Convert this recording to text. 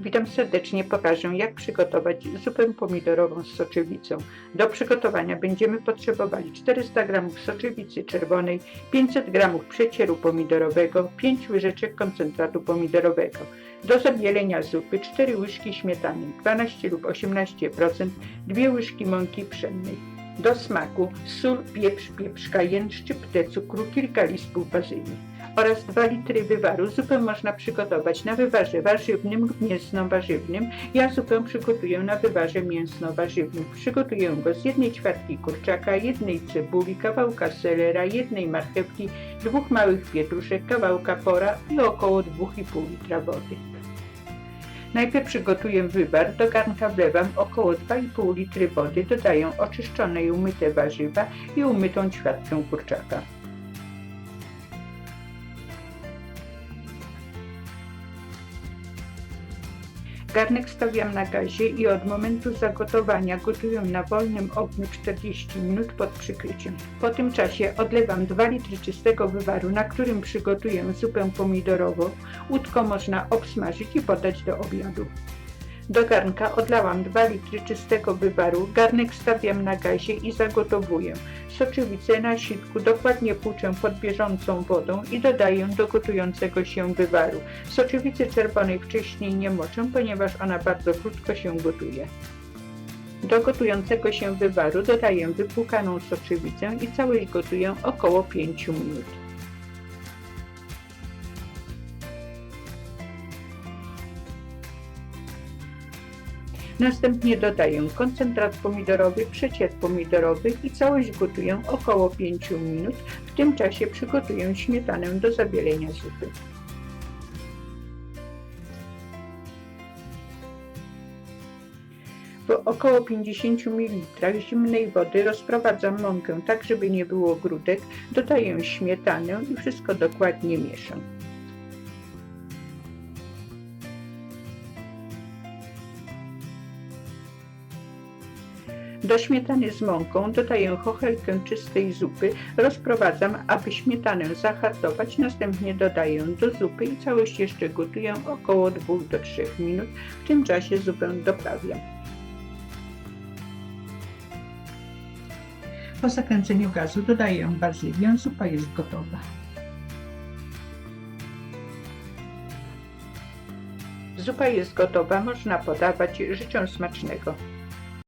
Witam serdecznie, pokażę jak przygotować zupę pomidorową z soczewicą. Do przygotowania będziemy potrzebowali 400 g soczewicy czerwonej, 500 g przecieru pomidorowego, 5 łyżeczek koncentratu pomidorowego. Do zabielenia zupy 4 łyżki śmietany, 12 lub 18%, 2 łyżki mąki pszennej. Do smaku sól, pieprz, pieprz kajen, szczyptę cukru, kilka listków bazylii oraz 2 litry wywaru. Zupę można przygotować na wywarze warzywnym mięsno-warzywnym. Ja zupę przygotuję na wywarze mięsno-warzywnym. Przygotuję go z jednej ćwiartki kurczaka, jednej cebuli, kawałka selera, jednej marchewki, dwóch małych pietruszek, kawałka pora i około 2,5 litra wody. Najpierw przygotuję wywar. Do garnka wlewam około 2,5 litry wody. Dodaję oczyszczone i umyte warzywa i umytą ćwiartkę kurczaka. Garnek stawiam na gazie i od momentu zagotowania gotuję na wolnym ogniu 40 minut pod przykryciem. Po tym czasie odlewam 2 litry czystego wywaru, na którym przygotuję zupę pomidorową. Łódko można obsmażyć i podać do obiadu. Do garnka odlałam 2 litry czystego wywaru, garnek stawiam na gazie i zagotowuję. Soczewicę na sitku dokładnie płuczę pod bieżącą wodą i dodaję do gotującego się wywaru. Soczewicy czerwonej wcześniej nie moczę, ponieważ ona bardzo krótko się gotuje. Do gotującego się wywaru dodaję wypłukaną soczewicę i całość gotuję około 5 minut. Następnie dodaję koncentrat pomidorowy, przecier pomidorowy i całość gotuję około 5 minut. W tym czasie przygotuję śmietanę do zabielenia zupy. W około 50 ml zimnej wody rozprowadzam mąkę tak, żeby nie było grudek, dodaję śmietanę i wszystko dokładnie mieszam. Do śmietany z mąką dodaję chochelkę czystej zupy, rozprowadzam, aby śmietanę zahartować, następnie dodaję do zupy i całość jeszcze gotuję około 2 do 3 minut. W tym czasie zupę doprawiam. Po zakręceniu gazu dodaję bazylię, zupa jest gotowa. Zupa jest gotowa, można podawać. Życzę smacznego.